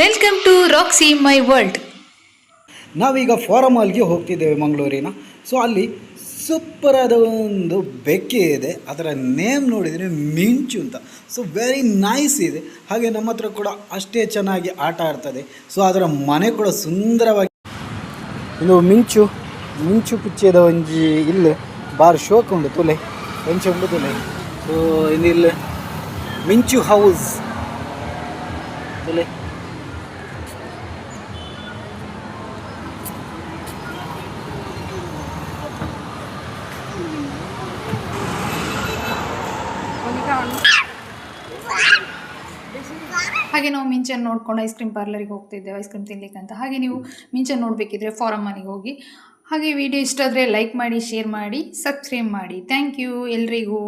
Welcome to Roxy my world ನಾವೀಗ farm ಹಾಲ್ಗೆ ಹೋಗ್ತಿದ್ದೇವೆ ಮಂಗಳೂರಿನ. ಸೊ ಅಲ್ಲಿ ಸೂಪರ್ ಆದ ಒಂದು ಬೆಕ್ಕೆ ಇದೆ. ಅದರ ನೇಮ್ ನೋಡಿದರೆ ಮಿಂಚು ಅಂತ. ಸೊ ವೆರಿ ನೈಸ್ ಇದೆ. ಹಾಗೆ ನಮ್ಮ ಹತ್ರ ಕೂಡ ಅಷ್ಟೇ ಚೆನ್ನಾಗಿ ಆಟ ಆಡ್ತದೆ. ಸೊ ಅದರ ಮನೆ ಕೂಡ ಸುಂದರವಾಗಿ ಇದು ಮಿಂಚು. ಮಿಂಚು ಪುಚ್ಚೆದ ಒಂಜಿ ಇಲ್ಲಿ ಬಾರ್ ಶೋಕ್ ಉಂಡು ತುಲೆ. ಹೆಂಚ ಉಂಡು ತುಲೆ. ಸೊ ಇನ್ನಿಲ್ಲ ಮಿಂಚು ಹೌಸ್ ತುಲೆ. ಹಾಗೆ ನಾವು ಮಿಂಚನ್ನು ನೋಡ್ಕೊಂಡು ಐಸ್ ಕ್ರೀಮ್ ಪಾರ್ಲರಿಗೆ ಹೋಗ್ತಿದ್ದೇವೆ ಐಸ್ ಕ್ರೀಮ್ ತಿನ್ಲಿಕ್ಕೆ ಅಂತ. ಹಾಗೆ ನೀವು ಮಿಂಚನ್ನು ನೋಡಬೇಕಿದ್ರೆ ಫಾರಮ್ ಮನೆಗೆ ಹೋಗಿ. ಹಾಗೆ ವಿಡಿಯೋ ಇಷ್ಟ ಆದರೆ ಲೈಕ್ ಮಾಡಿ ಶೇರ್ ಮಾಡಿ ಸಬ್ಸ್ಕ್ರೈಬ್ ಮಾಡಿ. ಥ್ಯಾಂಕ್ ಯು ಎಲ್ರಿಗೂ.